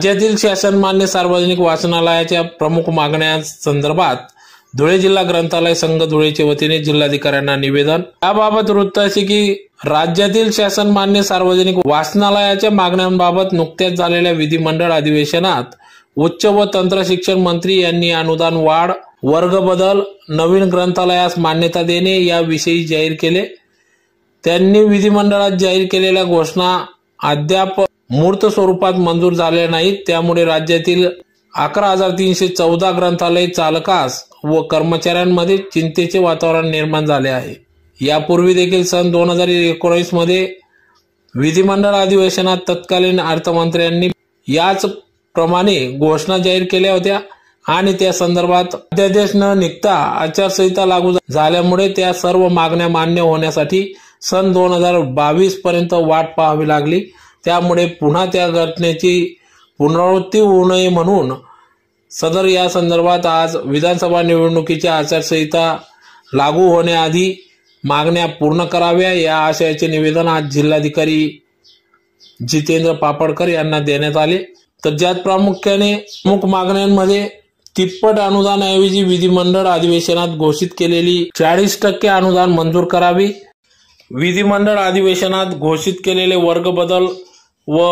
राज्यातील शासन मान्य सार्वजनिक वाचनालयाच्या प्रमुख मागण्या संदर्भात धुळे जिल्हा ग्रंथालय संघ धुळेच्या वतीने जिल्हाधिकाऱ्यांना निवेदन. याबाबत वृत्त असे की राज्यातील शासन मान्य सार्वजनिक वाचनालयाच्या मागण्यांबाबत नुकत्याच झालेल्या विधिमंडळ अधिवेशनात उच्च व तंत्र शिक्षण मंत्री यांनी अनुदान वाढ वर्ग बदल नवीन ग्रंथालयास मान्यता देणे याविषयी जाहीर केले. त्यांनी विधिमंडळात जाहीर केलेल्या घोषणा अद्याप मूर्त स्वरूपात मंजूर झाल्या नाहीत. त्यामुळे राज्यातील अकरा हजार तीनशे चौदा ग्रंथालय चालकास व कर्मचाऱ्यांमध्ये चिंतेचे वातावरण निर्माण झाले आहे. यापूर्वी देखील सन दोन हजार एकोणीसमध्ये विधिमंडळ अधिवेशनात तत्कालीन अर्थमंत्र्यांनी याच प्रमाणे घोषणा जाहीर केल्या होत्या आणि त्या संदर्भात अध्यादेश न निघता आचारसंहिता लागू झाल्यामुळे त्या सर्व मागण्या मान्य होण्यासाठी सन दोन हजार बावीस पर्यंत वाट पाहावी लागली. त्यामुळे पुन्हा त्या घटनेची पुनरावृत्ती होऊ नये म्हणून सदर या संदर्भात आज विधानसभा निवडणुकीची आचारसंहिता लागू होण्याआधी मागण्या पूर्ण कराव्या या आशयाचे निवेदन आज जिल्हाधिकारी जितेंद्र पापडकर यांना देण्यात आले. तर ज्यात प्रामुख्याने प्रमुख मागण्यांमध्ये तिप्पट अनुदानाऐवजी विधिमंडळ अधिवेशनात घोषित केलेली चाळीस टक्के अनुदान मंजूर करावी. विधिमंडळ अधिवेशनात घोषित केलेले वर्ग बदल व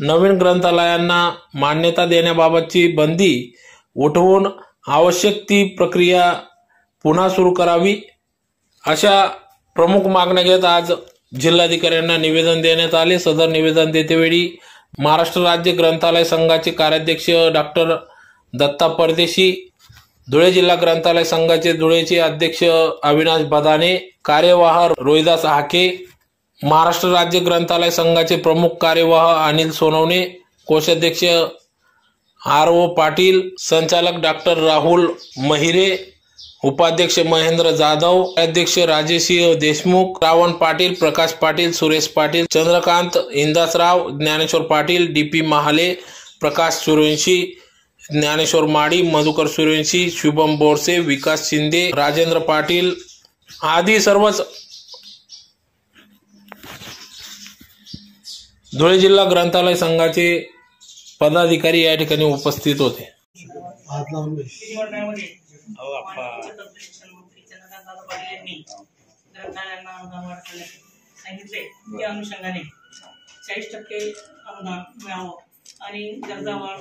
नवीन ग्रंथालयांना मान्यता देण्याबाबतची बंदी उठवून आवश्यक ती प्रक्रिया पुन्हा सुरू करावी अशा प्रमुख मागण्या घेत आज जिल्हाधिकाऱ्यांना निवेदन देण्यात आले. सदर निवेदन देतेवेळी महाराष्ट्र राज्य ग्रंथालय संघाचे कार्याध्यक्ष डॉक्टर दत्ता परदेशी धुळे जिल्हा ग्रंथालय संघाचे धुळेचे अध्यक्ष अविनाश बदाने कार्यवाह रोहिदास हाके महाराष्ट्र राज्य ग्रंथालय संघाचे प्रमुख कार्यवाह अनिल सोनवणे कोषाध्यक्ष आर ओ पाटील संचालक डॉक्टर राहुल महिरे उपाध्यक्ष महेंद्र जाधव अध्यक्ष राजेशिंह देशमुख रावण पाटील प्रकाश पाटील सुरेश पाटील चंद्रकांत इंदासराव ज्ञानेश्वर पाटील डी पी महाले प्रकाश सूर्यवंशी ज्ञानेश्वर माडी मधुकर सूर्यवंशी शुभम बोरसे विकास शिंदे राजेंद्र पाटील आदी सर्वच धुळे जिल्हा ग्रंथालय संघाचे पदाधिकारी या ठिकाणी उपस्थित होते. ग्रंथालयांना अनुदान सांगितले त्या अनुषंगाने चाळीस टक्के अनुदान मिळावं. आणि गरजावाढ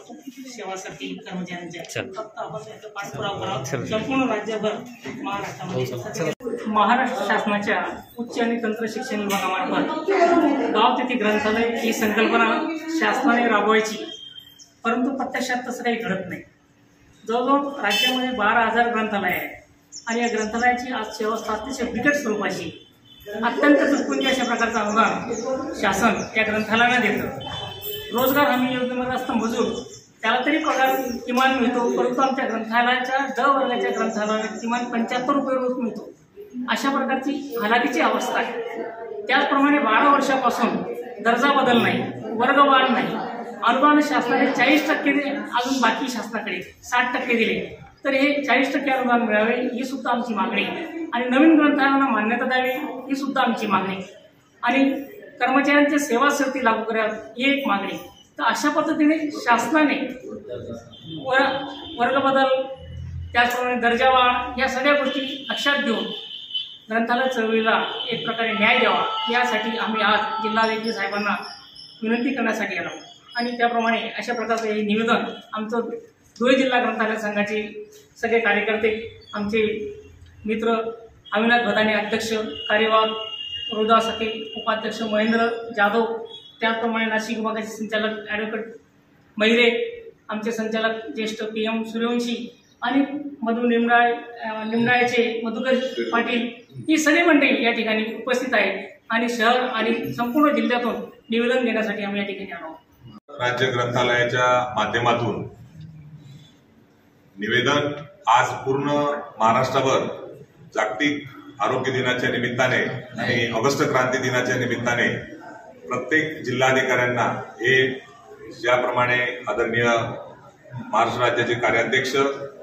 सेवासाठी कर्मचाऱ्यांच्या फक्त आपण याचा पाठपुरावा करावा संपूर्ण राज्यभर महाराष्ट्रामध्ये सध्या महाराष्ट्र शासनाच्या उच्च आणि तंत्र शिक्षण विभागामार्फत गाव तेथे ग्रंथालय ही संकल्पना शासनाने राबवायची. परंतु प्रत्यक्षात तसं काही घडत नाही. जवळजवळ राज्यामध्ये बारा हजार ग्रंथालय आहेत. आणि या ग्रंथालयाची आज व्यवस्था अतिशय बिकट स्वरूपाची. अत्यंत तुटपुंजी अशा प्रकारचं अनुदान शासन या ग्रंथालयाला देतं. रोजगार हमी योजनेमध्ये असतं मजूर. त्याला तरी पगार किमान मिळतो. परंतु आमच्या ग्रंथालयाच्या ड वर्गाच्या ग्रंथालयाला किमान पंच्याहत्तर रुपये रोज मिळतो. अशा प्रकारची हलाखीची अवस्था आहे. त्याचप्रमाणे बारा वर्षापासून दर्जा बदल नाही वर्गवाढ नाही. अनुदान शासनाने चाळीस टक्के अजून बाकी शासनाकडे साठ टक्के दिले. तर हे चाळीस टक्के अनुदान मिळावे ही सुद्धा आमची मागणी. आणि नवीन ग्रंथालयांना मान्यता द्यावी ही सुद्धा आमची मागणी. आणि कर्मचाऱ्यांच्या सेवा सर्ती लागू कराव्यात ही एक मागणी. तर अशा पद्धतीने शासनाने वर वर्ग बदल त्याचप्रमाणे दर्जावाढ या सगळ्या गोष्टी लक्षात घेऊन ग्रंथालय चळवळीला एक प्रकारे न्याय द्यावा यासाठी आम्ही आज जिल्हाधिकारी साहेबांना विनंती करण्यासाठी आलो. आणि त्याप्रमाणे अशा प्रकारचं हे निवेदन आमचं धुळे जिल्हा ग्रंथालय संघाचे सगळे कार्यकर्ते आमचे मित्र अविनाश भदाने अध्यक्ष कार्यवाह रोदा सखे उपाध्यक्ष महेंद्र जाधव त्याचप्रमाणे नाशिक विभागाचे संचालक ॲडव्होकेट मैरे आमचे संचालक ज्येष्ठ पी एम सूर्यवंशी आणि मधु निमराळे निमराळेचे मधुकर पाटील ही सगळी मंडळी या ठिकाणी उपस्थित आहेत आणि शहर आणि संपूर्ण जिल्ह्यातून निवेदन देण्यासाठी आम्ही या ठिकाणी आलो राज्य ग्रंथालयाच्या माध्यमातून निवेदन आज पूर्ण महाराष्ट्रभर जागतिक आरोग्य दिनाच्या निमित्ताने आणि ऑगस्ट क्रांती दिनाच्या निमित्ताने प्रत्येक जिल्हाधिकाऱ्यांना हे ज्याप्रमाणे आदरणीय महाराष्ट्र राज्याचे कार्याध्यक्ष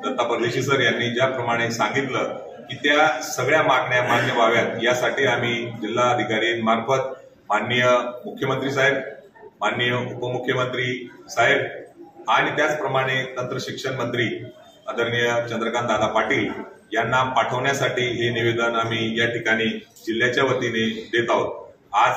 दत्ता परदेशी सर यांनी ज्याप्रमाणे सांगितलं की त्या सगळ्या मागण्या मान्य व्हाव्यात यासाठी आम्ही जिल्हाधिकाऱ्यांमार्फत माननीय मुख्यमंत्री साहेब माननीय उपमुख्यमंत्री साहेब आणि त्याचप्रमाणे तंत्र शिक्षण मंत्री आदरणीय चंद्रकांत दादा पाटील यांना पाठवण्यासाठी हे निवेदन आम्ही या ठिकाणी जिल्ह्याच्या वतीने देत आहोत. आज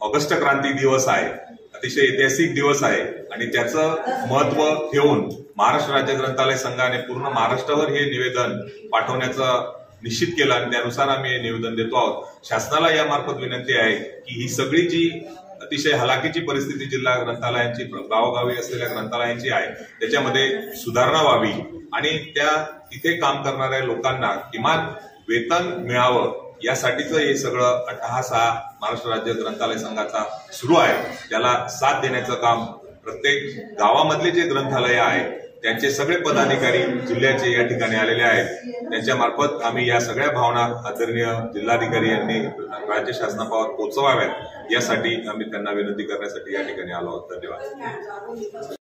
ऑगस्ट क्रांती दिवस आहे अतिशय ऐतिहासिक दिवस आहे आणि त्याचं महत्त्व ठेवून महाराष्ट्र राज्य ग्रंथालय संघाने पूर्ण महाराष्ट्रावर हे निवेदन पाठवण्याचं निश्चित केलं आणि त्यानुसार आम्ही हे निवेदन देतो आहोत. शासनाला यामार्फत विनंती आहे की ही सगळी जी अतिशय हलाखीची परिस्थिती जिल्हा ग्रंथालयांची गावोगावी असलेल्या ग्रंथालयांची आहे. त्याच्यामध्ये सुधारणा व्हावी आणि त्या तिथे काम करणाऱ्या लोकांना किमान वेतन मिळावं यासाठीच हे सगळं अट्टहास हा महाराष्ट्र राज्य ग्रंथालय संघाचा सुरू आहे. त्याला साथ देण्याचं काम प्रत्येक गावामधले जे ग्रंथालय आहे त्यांचे सगळे पदाधिकारी जिल्ह्याचे या ठिकाणी आलेले आहेत. त्यांच्या मार्फत आम्ही या सगळ्या भावना आदरणीय जिल्हाधिकारी यांनी राज्य शासनापावर पोहोचवाव्यात यासाठी आम्ही त्यांना विनंती करण्यासाठी या ठिकाणी आलो आहोत. धन्यवाद.